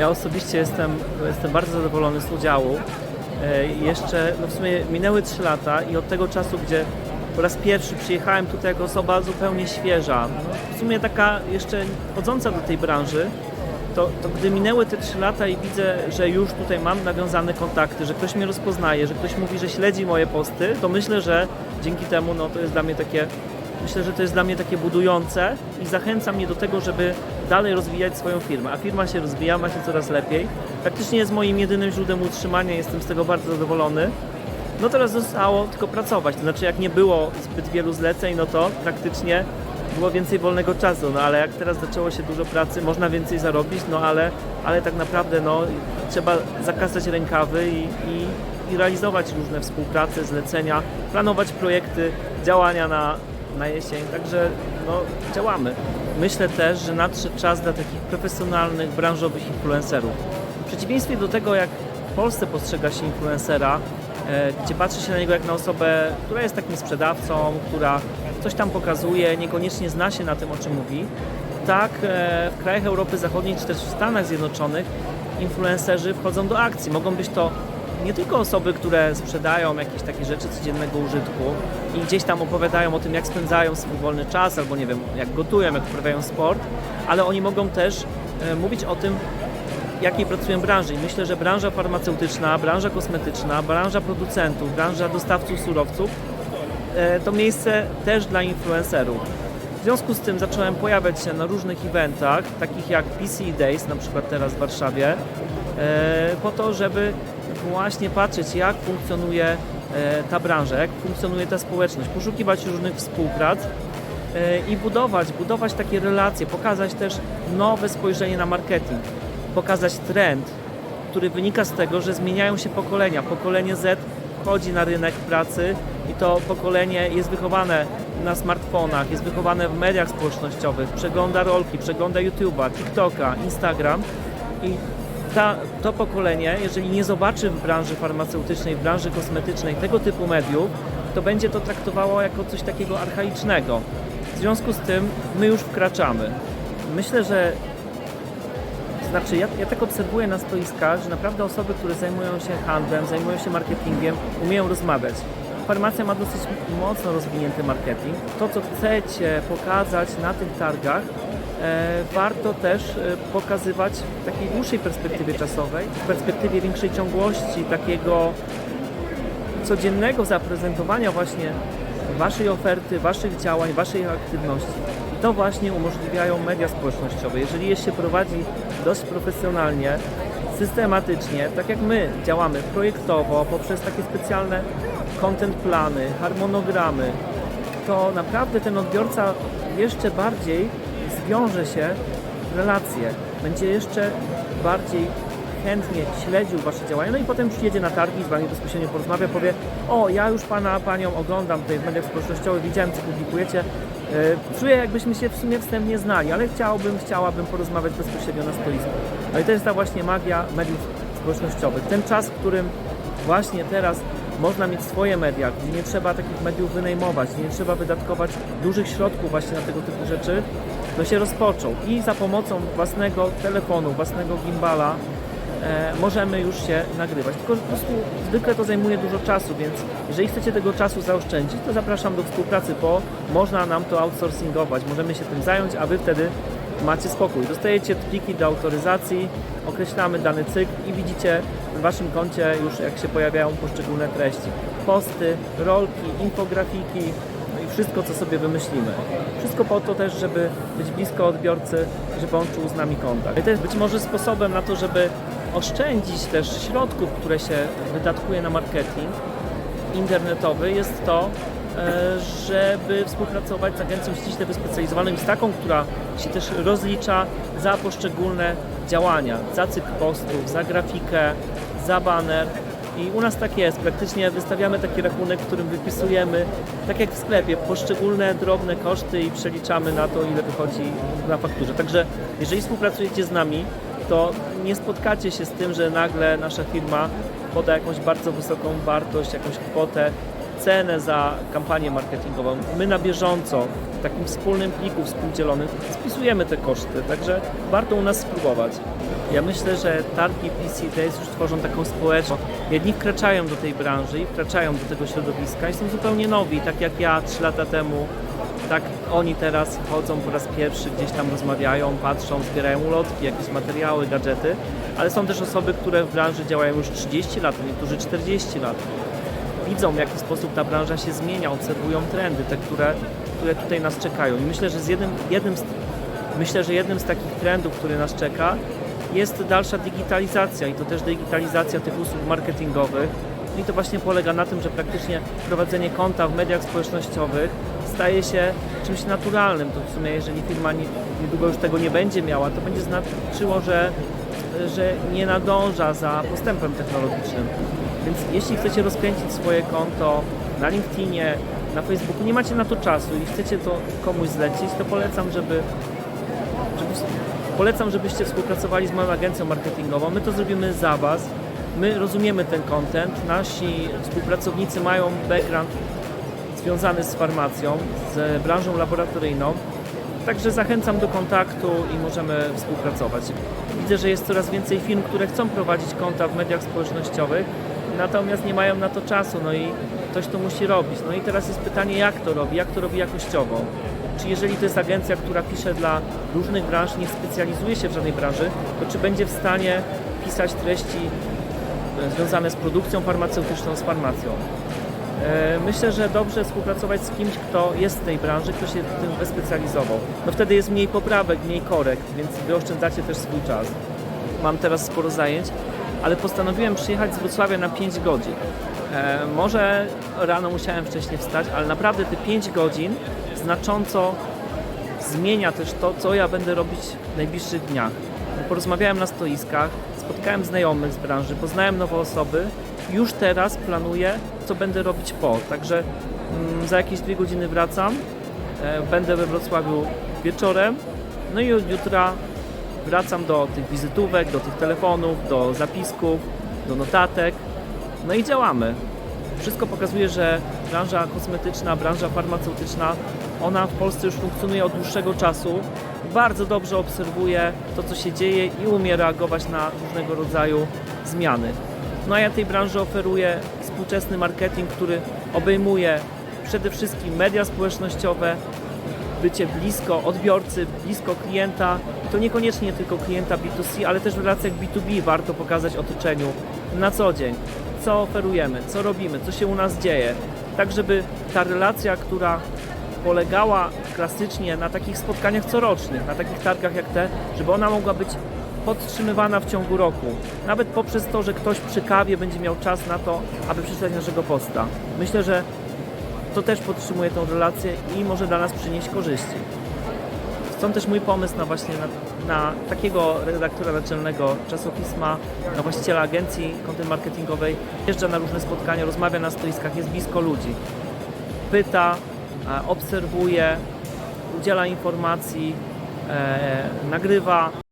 Ja osobiście jestem, jestem bardzo zadowolony z udziału. E, Jeszcze, no w sumie minęły 3 lata i od tego czasu, gdzie po raz pierwszy przyjechałem tutaj jako osoba zupełnie świeża, w sumie taka jeszcze wchodząca do tej branży, to, to gdy minęły te 3 lata i widzę, że już tutaj mam nawiązane kontakty, że ktoś mnie rozpoznaje, że ktoś mówi, że śledzi moje posty, to myślę, że dzięki temu no, to jest dla mnie takie, myślę, że to jest dla mnie takie budujące i zachęca mnie do tego, żeby dalej rozwijać swoją firmę. A firma się rozwija, ma się coraz lepiej. Praktycznie jest moim jedynym źródłem utrzymania, jestem z tego bardzo zadowolony. No teraz zostało tylko pracować, to znaczy jak nie było zbyt wielu zleceń, no to praktycznie było więcej wolnego czasu, no ale jak teraz zaczęło się dużo pracy, można więcej zarobić, no ale, ale tak naprawdę no, trzeba zakasać rękawy i, i, i realizować różne współprace, zlecenia, planować projekty, działania na, na jesień, także no, działamy. Myślę też, że nadszedł czas dla takich profesjonalnych, branżowych influencerów. W przeciwieństwie do tego, jak w Polsce postrzega się influencera, e, gdzie patrzy się na niego jak na osobę, która jest takim sprzedawcą, która coś tam pokazuje, niekoniecznie zna się na tym, o czym mówi. Tak, e, w krajach Europy Zachodniej czy też w Stanach Zjednoczonych influencerzy wchodzą do akcji. Mogą być to nie tylko osoby, które sprzedają jakieś takie rzeczy codziennego użytku i gdzieś tam opowiadają o tym, jak spędzają swój wolny czas, albo nie wiem, jak gotują, jak uprawiają sport, ale oni mogą też e, mówić o tym, jakiej pracują branży. I myślę, że branża farmaceutyczna, branża kosmetyczna, branża producentów, branża dostawców surowców e, to miejsce też dla influencerów. W związku z tym zacząłem pojawiać się na różnych eventach, takich jak PC Days, na przykład teraz w Warszawie, e, po to, żeby właśnie patrzeć, jak funkcjonuje e, ta branża, jak funkcjonuje ta społeczność, poszukiwać różnych współprac e, i budować, budować takie relacje, pokazać też nowe spojrzenie na marketing, pokazać trend, który wynika z tego, że zmieniają się pokolenia. Pokolenie Z wchodzi na rynek pracy i to pokolenie jest wychowane na smartfonach, jest wychowane w mediach społecznościowych, przegląda rolki, przegląda YouTube'a, TikToka, Instagram i ta, to pokolenie, jeżeli nie zobaczy w branży farmaceutycznej, w branży kosmetycznej tego typu mediów, to będzie to traktowało jako coś takiego archaicznego. W związku z tym my już wkraczamy. Myślę, że znaczy, ja, ja tak obserwuję na stoiskach, że naprawdę osoby, które zajmują się handlem, zajmują się marketingiem, umieją rozmawiać. Farmacja ma dosyć mocno rozwinięty marketing. To, co chcecie pokazać na tych targach, warto też e, pokazywać w takiej dłuższej perspektywie czasowej, w perspektywie większej ciągłości, takiego codziennego zaprezentowania właśnie Waszej oferty, Waszych działań, Waszej aktywności. I to właśnie umożliwiają media społecznościowe. Jeżeli je się prowadzi dość profesjonalnie, systematycznie, tak jak my działamy projektowo, poprzez takie specjalne content plany, harmonogramy, to naprawdę ten odbiorca jeszcze bardziej zwiąże się w relacje. Będzie jeszcze bardziej chętnie śledził Wasze działania, no i potem przyjedzie na targi, z Wami bezpośrednio porozmawia, powie o, ja już Pana, Panią oglądam tutaj w mediach społecznościowych, widziałem, co publikujecie. E, Czuję, jakbyśmy się w sumie wstępnie znali, ale chciałbym, chciałabym porozmawiać bezpośrednio na stoisku. No i to jest ta właśnie magia mediów społecznościowych. Ten czas, w którym właśnie teraz można mieć swoje media, gdzie nie trzeba takich mediów wynajmować, gdzie nie trzeba wydatkować dużych środków właśnie na tego typu rzeczy, to się rozpoczął. I za pomocą własnego telefonu, własnego gimbala e, możemy już się nagrywać. Tylko po prostu zwykle to zajmuje dużo czasu, więc jeżeli chcecie tego czasu zaoszczędzić, to zapraszam do współpracy, bo można nam to outsourcingować. Możemy się tym zająć, a Wy wtedy macie spokój. Dostajecie pliki do autoryzacji, określamy dany cykl i widzicie w Waszym koncie już jak się pojawiają poszczególne treści. Posty, rolki, infografiki, wszystko, co sobie wymyślimy. Wszystko po to też, żeby być blisko odbiorcy, żeby on czuł z nami kontakt. I to jest być może sposobem na to, żeby oszczędzić też środków, które się wydatkuje na marketing internetowy, jest to, e, żeby współpracować z agencją ściśle wyspecjalizowaną i z taką, która się też rozlicza za poszczególne działania, za cykl postów, za grafikę, za baner. I u nas tak jest, praktycznie wystawiamy taki rachunek, w którym wypisujemy, tak jak w sklepie, poszczególne drobne koszty i przeliczamy na to, ile wychodzi na fakturze. Także jeżeli współpracujecie z nami, to nie spotkacie się z tym, że nagle nasza firma poda jakąś bardzo wysoką wartość, jakąś kwotę cenę za kampanię marketingową. My na bieżąco w takim wspólnym pliku współdzielonym spisujemy te koszty, także warto u nas spróbować. Ja myślę, że targi PC Days już tworzą taką społeczność. Jedni wkraczają do tej branży i wkraczają do tego środowiska i są zupełnie nowi, tak jak ja 3 lata temu tak oni teraz chodzą po raz pierwszy, gdzieś tam rozmawiają, patrzą, zbierają ulotki, jakieś materiały, gadżety, ale są też osoby, które w branży działają już 30 lat, niektórzy 40 lat. Widzą w jaki sposób ta branża się zmienia, obserwują trendy, te, które, które tutaj nas czekają. I myślę, że z jednym, jednym z, myślę, że jednym z takich trendów, który nas czeka, jest dalsza digitalizacja i to też digitalizacja tych usług marketingowych. I to właśnie polega na tym, że praktycznie prowadzenie konta w mediach społecznościowych staje się czymś naturalnym. To w sumie, jeżeli firma nie- niedługo już tego nie będzie miała, to będzie znaczyło, że, że nie nadąża za postępem technologicznym. Więc jeśli chcecie rozkręcić swoje konto na LinkedInie, na Facebooku, nie macie na to czasu i chcecie to komuś zlecić, to polecam, żeby, polecam, żebyście współpracowali z moją agencją marketingową. My to zrobimy za Was. My rozumiemy ten content. Nasi współpracownicy mają background związany z farmacją, z branżą laboratoryjną. Także zachęcam do kontaktu i możemy współpracować. Widzę, że jest coraz więcej firm, które chcą prowadzić konta w mediach społecznościowych, natomiast nie mają na to czasu, no i ktoś to musi robić. No i teraz jest pytanie, jak to robi, jak to robi jakościowo. Czy jeżeli to jest agencja, która pisze dla różnych branż, nie specjalizuje się w żadnej branży, to czy będzie w stanie pisać treści e, związane z produkcją farmaceutyczną, z farmacją? E, Myślę, że dobrze współpracować z kimś, kto jest w tej branży, kto się tym wyspecjalizował. No wtedy jest mniej poprawek, mniej korekt, więc wy oszczędzacie też swój czas. Mam teraz sporo zajęć, ale postanowiłem przyjechać z Wrocławia na 5 godzin. E, może rano musiałem wcześniej wstać, ale naprawdę te 5 godzin znacząco zmienia też to, co ja będę robić w najbliższych dniach. Porozmawiałem na stoiskach, spotkałem znajomych z branży, poznałem nowe osoby. Już teraz planuję, co będę robić po. Także mm, za jakieś dwie godziny wracam. E, będę we Wrocławiu wieczorem. No i od jutra wracam do tych wizytówek, do tych telefonów, do zapisków, do notatek. No i działamy. Wszystko pokazuje, że branża kosmetyczna, branża farmaceutyczna, ona w Polsce już funkcjonuje od dłuższego czasu. Bardzo dobrze obserwuje to, co się dzieje i umie reagować na różnego rodzaju zmiany. No a ja tej branży oferuję współczesny marketing, który obejmuje przede wszystkim media społecznościowe, bycie blisko odbiorcy, blisko klienta. To niekoniecznie tylko klienta B2C, ale też w relacjach B2B warto pokazać otoczeniu na co dzień, co oferujemy, co robimy, co się u nas dzieje. Tak, żeby ta relacja, która polegała klasycznie na takich spotkaniach corocznych, na takich targach jak te, żeby ona mogła być podtrzymywana w ciągu roku. Nawet poprzez to, że ktoś przy kawie będzie miał czas na to, aby przeczytać naszego posta. Myślę, że to też podtrzymuje tą relację i może dla nas przynieść korzyści. Stąd też mój pomysł na właśnie na, na takiego redaktora naczelnego czasopisma, na właściciela agencji content marketingowej. Jeżdża na różne spotkania, rozmawia na stoiskach, jest blisko ludzi. Pyta, obserwuje, udziela informacji, e, nagrywa.